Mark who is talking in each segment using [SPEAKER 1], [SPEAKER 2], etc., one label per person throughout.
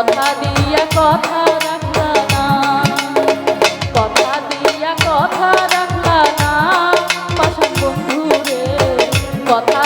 [SPEAKER 1] কথা দিয়া কথা রাখলা না। কথা দিয়া কথা রাখলা না। পাশান বন্ধু কথা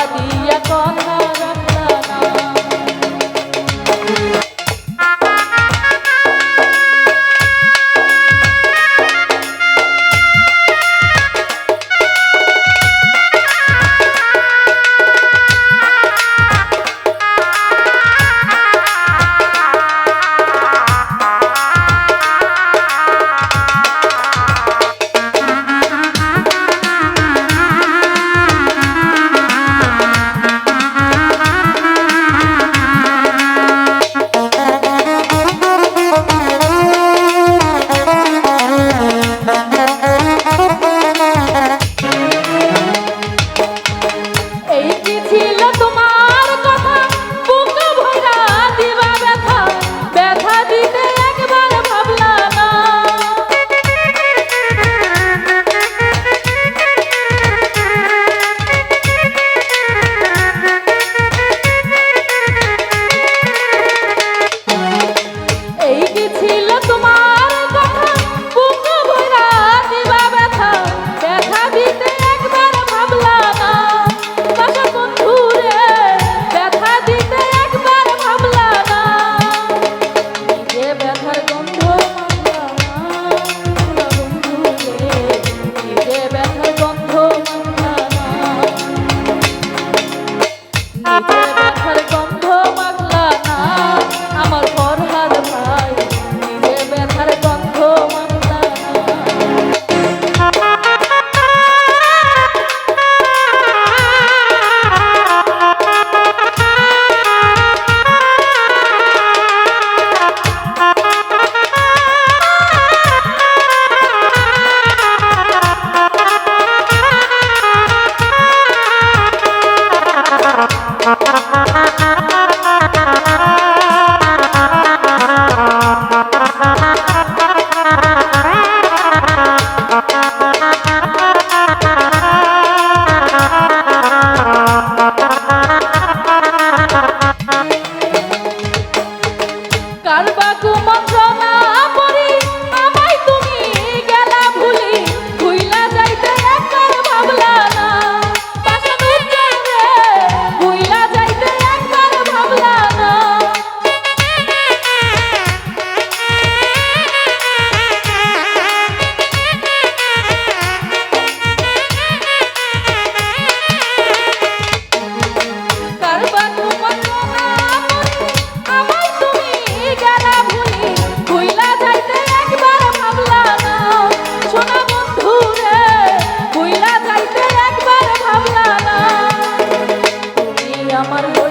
[SPEAKER 1] Thank you. I'm amargo.